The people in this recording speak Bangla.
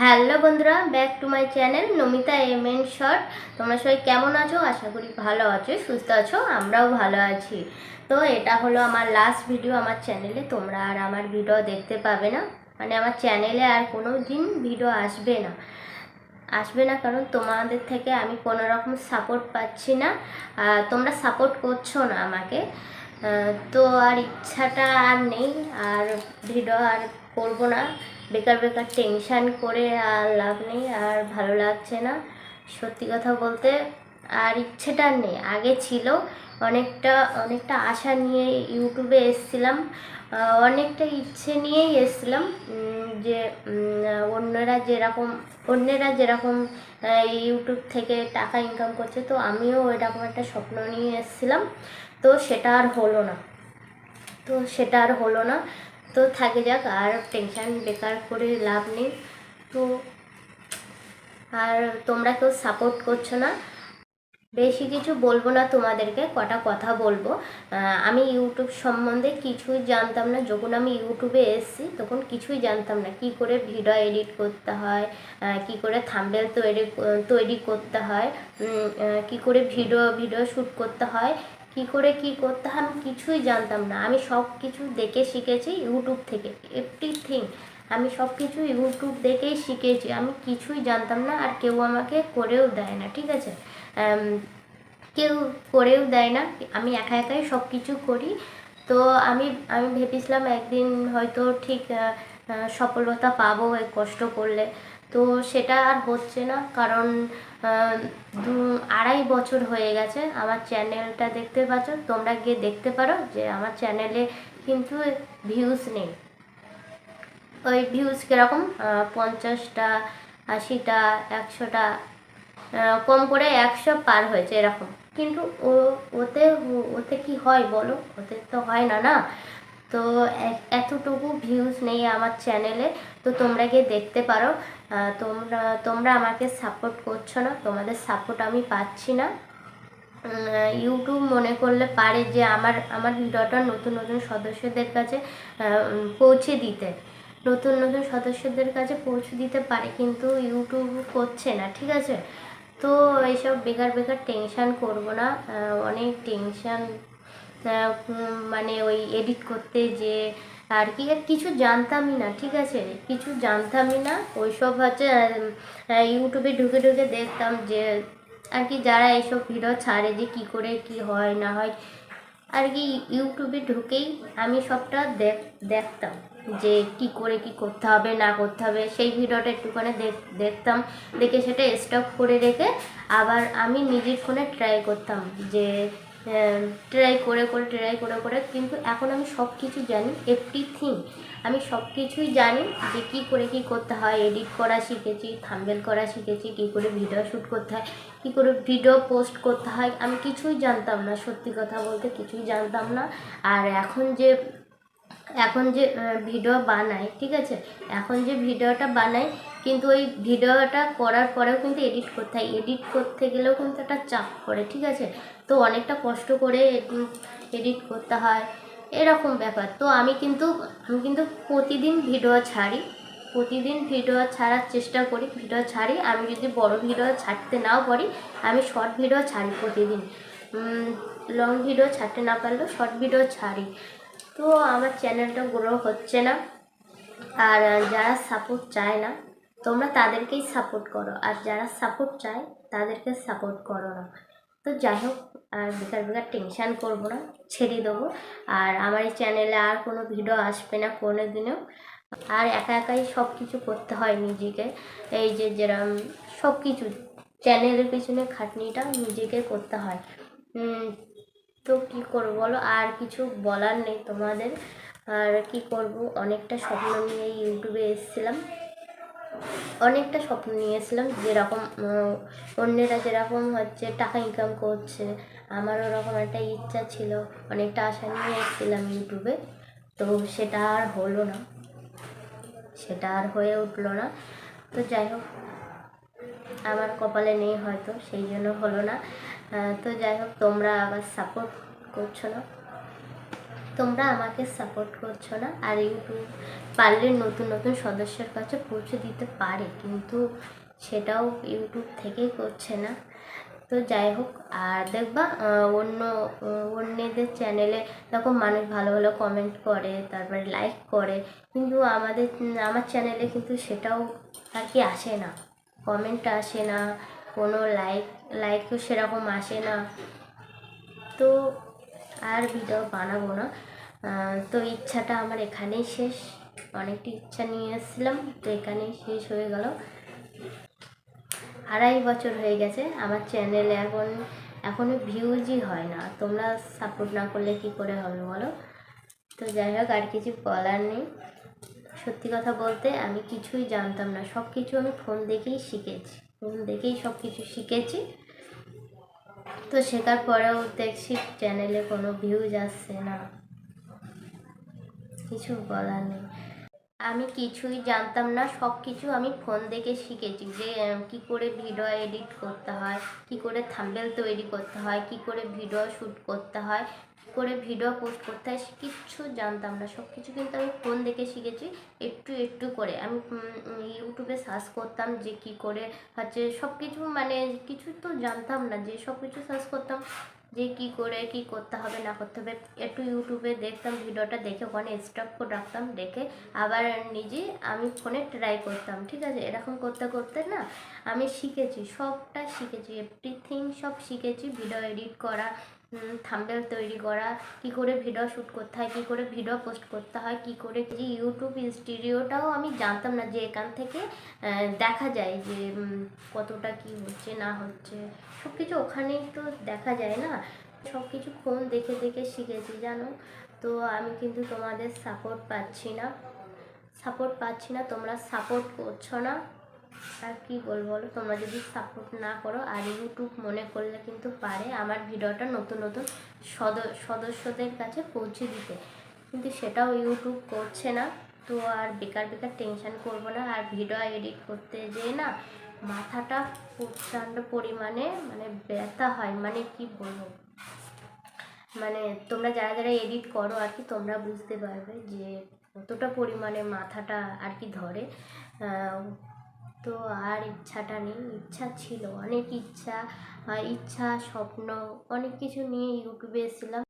হ্যালো বন্ধুরা, back to my channel Namita M N short তোমরা সবাই কেমন আছো? আশা করি ভালো আছো, সুস্থ আছো, আমরাও ভালো আছি। তো এটা হলো আমার লাস্ট ভিডিও আমার চ্যানেলে তোমরা আর আমার ভিডিও দেখতে পাবে না। মানে আমার চ্যানেলে আর কোনো দিন ভিডিও আসবে না। আসবে না কারণ তোমাদের থেকে আমি কোনো রকম সাপোর্ট পাচ্ছি না তোমরা সাপোর্ট করছ না আমাকে। তো আর ইচ্ছাটা আর নেই, আর ভিডিও আর করব না। বেকার বেকার টেনশান করে আর লাভ নেই, আর ভালো লাগছে না। সত্যি কথা বলতে আর ইচ্ছেটা নেই। আগে ছিল অনেকটা অনেকটা আশা নিয়ে ইউটিউবে এসছিলাম। অনেকটা ইচ্ছে নিয়েই এসছিলাম যে অন্যরা যেরকম, অন্যেরা যেরকম ইউটিউব থেকে টাকা ইনকাম করছে, তো আমিও এরকম একটা স্বপ্ন নিয়ে এসেছিলাম। তো সেটা আর হলো না। তো সেটা আর হলো না। তো থাকে যাক, আর টেনশন বেকার করে লাভ নেই। তো, আর তোমরা কেউ সাপোর্ট করছ না? বেশি কিছু বলব না তোমাদেরকে, কটা কথা বলব। আমি ইউটিউব সম্বন্ধে কিছুই জানতাম না। যখন আমি ইউটিউবে এসেছি, তখন কিছুই জানতাম না। কি করে ভিডিও এডিট করতে হয় কি করে থাম্বেল তৈরি তৈরি করতে হয় কি করে ভিডিও ভিডিও শ্যুট করতে হয় কি করে কি করতে হয় আমি কিছুই জানতাম না। আমি সব কিছু দেখে শিখেছি ইউটিউব থেকে। এভরিথিং আমি সব কিছু ইউটিউব দেখেই শিখেছি। আমি কিছুই জানতাম না আর কেউ আমাকে করেও দেয় না, ঠিক আছে? কেউ করেও দেয় না। আমি একা একাই সব কিছু করি। তো আমি আমি ভেবেছিলাম একদিন হয়তো ঠিক সফলতা পাবো কষ্ট করলে। তো সেটা আর হচ্ছে না, কারণ দু, আড়াই বছর হয়ে গেছে আমার চ্যানেলটা দেখতে পাচ্ছ, তোমরা গিয়ে দেখতে পারো যে আমার চ্যানেলে কিন্তু ভিউজ নেই। ওই ভিউজ কীরকম? পঞ্চাশটা, আশিটা, একশোটা কম করে একশো পার হয়েছে এরকম। কিন্তু ও, ওতে ওতে কি হয় বলো? ওতে তো হয় না না? তো এতটুকু ভিউজ নেই আমার চ্যানেলে, তো তোমরা গিয়ে দেখতে পারো। তোমরা তোমরা আমাকে সাপোর্ট করছ না, তোমাদের সাপোর্ট আমি পাচ্ছি না। ইউটিউব মনে করলে পারে যে আমার আমার ভিডিওটা নতুন নতুন সদস্যদের কাছে পৌঁছে দিতে। নতুন নতুন সদস্যদের কাছে পৌঁছে দিতে পারে, কিন্তু ইউটিউব করছে না, ঠিক আছে? তো এইসব বেকার বেকার টেনশান করব না। অনেক টেনশান মানে ওই এডিট করতে যে আর কি আর কিছু জানতামই না ঠিক আছে? কিছু জানতামই না। ওইসব হচ্ছে আহ, ইউটিউবে ঢুকে ঢুকে দেখতাম যে আর কি যারা এইসব ভিডিও ছাড়ে যে কি করে কি হয় না হয় আর কি ইউটিউবে ঢুকেই আমি সবটা দেখ দেখতাম যে কি করে কি করতে হবে না করতে হবে। সেই ভিডিওটা একটুখানি দেখ- দেখতাম দেখে সেটা স্টপ করে রেখে আবার আমি নিজের ফোনে ট্রাই করতাম যে ট্রাই করে করে ট্রাই করে করে। কিন্তু এখন আমি সব কিছু জানি এভরিথিং আমি সব কিছুই জানি যে কী করে কি করতে হয় এডিট করা শিখেছি থাম্বেল করা শিখেছি, কী করে ভিডিও শ্যুট করতে হয়, কী করে ভিডিও পোস্ট করতে হয়। আমি কিছুই জানতাম না, সত্যি কথা বলতে কিছুই জানতাম না। আর এখন যে এখন যে ভিডিও বানাই ঠিক আছে? এখন যে ভিডিওটা বানাই কিন্তু ওই ভিডিওটা করার পরেও কিন্তু এডিট করতে হয়। এডিট করতে গেলেও কিন্তু একটা চাপ পড়ে, ঠিক আছে? তো অনেকটা কষ্ট করে এডিট করতে হয়। এরকম ব্যাপার। তো আমি কিন্তু আমি কিন্তু প্রতিদিন ভিডিও ছাড়ি। প্রতিদিন ভিডিও ছাড়ার চেষ্টা করি ভিডিও ছাড়ি। আমি যদি বড় ভিডিও ছাড়তে নাও পারি, আমি শর্ট ভিডিও ছাড়ি প্রতিদিন। লং ভিডিও ছাড়তে না পারলেও শর্ট ভিডিও ছাড়ি। তো আমার চ্যানেলটা গ্রো হচ্ছে না। আর যারা সাপোর্ট চায় না, তোমরা তাদেরকেই সাপোর্ট করো। আর যারা সাপোর্ট চায়, তাদেরকে সাপোর্ট করো না। তো যাই হোক, আর বেকার বেকার টেনশান করব না, ছেড়ে দেবো। আর আমার এই চ্যানেলে আর কোনো ভিডিও আসবে না কোনো দিনেও আর একা একাই সব কিছু করতে হয় নিজেকে। এই যে যেরম সব কিছু চ্যানেলের পিছনে খাটনিটা নিজেকে করতে হয়। তো কি করব বলো? আর কিছু বলার নেই তোমাদের। আর কি করব? অনেকটা স্বপ্ন নিয়ে ইউটিউবে এসেছিলাম। অনেকটা স্বপ্ন নিয়ে এসেছিলাম। যেরকম অন্যেরা যেরকম হচ্ছে টাকা ইনকাম করছে আমার ওরকম একটা ইচ্ছা ছিল। অনেকটা আশা নিয়ে এসেছিলাম ইউটিউবে। তো সেটা আর হলো না। সেটা আর হয়ে উঠল না। তো যাই হোক, আমার কপালে নেই হয়তো, সেই জন্য হলো না। তো যাই হোক, তোমরা আবার সাপোর্ট করছ না? তোমরা আমাকে সাপোর্ট করছ না? আর ইউটিউব পারলে নতুন নতুন সদস্যের কাছে পৌঁছে দিতে পারে, কিন্তু সেটাও ইউটিউব থেকেই করছে না। তো যাই হোক, আর দেখবা অন্য অন্যদের চ্যানেলে দেখো মানুষ ভালো ভালো কমেন্ট করে, তারপরে লাইক করে, কিন্তু আমাদের, আমার চ্যানেলে কিন্তু সেটাও আর কি আসে না। কমেন্ট আসে না। কোনো লাইক লাইকও সেরকম আসে না। তো আর ভিডিও বানাবো না। তো ইচ্ছাটা আমার এখানেই শেষ। অনেকটা ইচ্ছা নিয়ে এসেছিলাম, তো এখানেই শেষ হয়ে গেল। আড়াই বছর হয়ে গেছে আমার চ্যানেলে এখন এখনও ভিউজই হয় না। তোমরা সাপোর্ট না করলে কি করে হবে বলো? তো যাই হোক, আর কিছু বলার নেই। সত্যি কথা বলতে আমি কিছুই জানতাম না। সব কিছু আমি ফোন দেখেই শিখেছি। দেখেই সব কিছু শিখেছি। তো শেখার পরেও দেখছি চ্যানেলে কোনো ভিউজ আসছে না। কিছু বলার নেই। আমি কিছুই জানতাম না সব কিছু আমি ফোন দেখে শিখেছি যে কি করে ভিডিও এডিট করতে হয়, কি করে থাম্বেল তৈরি করতে হয়, কি করে ভিডিও শ্যুট করতে হয় করে ভিডিও পোস্ট করতে হয় কিচ্ছু জানতাম না। সব কিছু কিন্তু আমি ফোন দেখে শিখেছি, একটু একটু করে। আমি ইউটিউবে সার্চ করতাম যে কি করে হচ্ছে সব কিছু মানে কিছু তো জানতাম না যে সব কিছু সার্চ করতাম যে কি করে, কি করতে হবে, না করতে হবে। একটু ইউটিউবে দেখতাম ভিডিওটা দেখে ওখানে স্টপ করে রাখতাম, দেখে আবার নিজে আমি ফোনে ট্রাই করতাম, ঠিক আছে? এরকম করতে করতে না আমি শিখেছি, সবটা শিখেছি এভরিথিং সব শিখেছি ভিডিও এডিট করা থাম্বেল তৈরি করা, কি করে ভিডিও শ্যুট করতে হয়, কী করে ভিডিও পোস্ট করতে হয়, কি করে যে ইউটিউব স্টুডিওটাও আমি জানতাম না যে এখান থেকে দেখা যায় যে কতটা কি হচ্ছে, না হচ্ছে সব কিছু ওখানেই তো দেখা যায় না। সব কিছু ফোন দেখে দেখে শিখেছি, জানো? তো আমি কিন্তু তোমাদের সাপোর্ট পাচ্ছি না। সাপোর্ট পাচ্ছি না, তোমরা সাপোর্ট করছ না। আর কি বলব বলো? তোমরা যদি সাপোর্ট না করো, আর ইউটিউব মনে করলে কিন্তু পারে আমার ভিডিওটা নতুন নতুন সদ- সদস্যদের কাছে পৌঁছে দিতে। কিন্তু সেটাও ইউটিউব করছে না, তো আর বেকার বেকার টেনশন করব না। আর ভিডিও এডিট করতে যেয়ে না মাথাটা প্রচণ্ড পরিমাণে মানে ব্যথা হয়। মানে কি বলব? মানে তোমরা যারা যারা এডিট করো আর কি, তোমরা বুঝতে পারবে যে কতটা পরিমাণে মাথাটা আর কি ধরে। তো আর ইচ্ছাটা নেই, ইচ্ছা ছিল, অনেক ইচ্ছা ইচ্ছা, স্বপ্ন, অনেক কিছু নিয়ে ইউটিউবে এসেছিলাম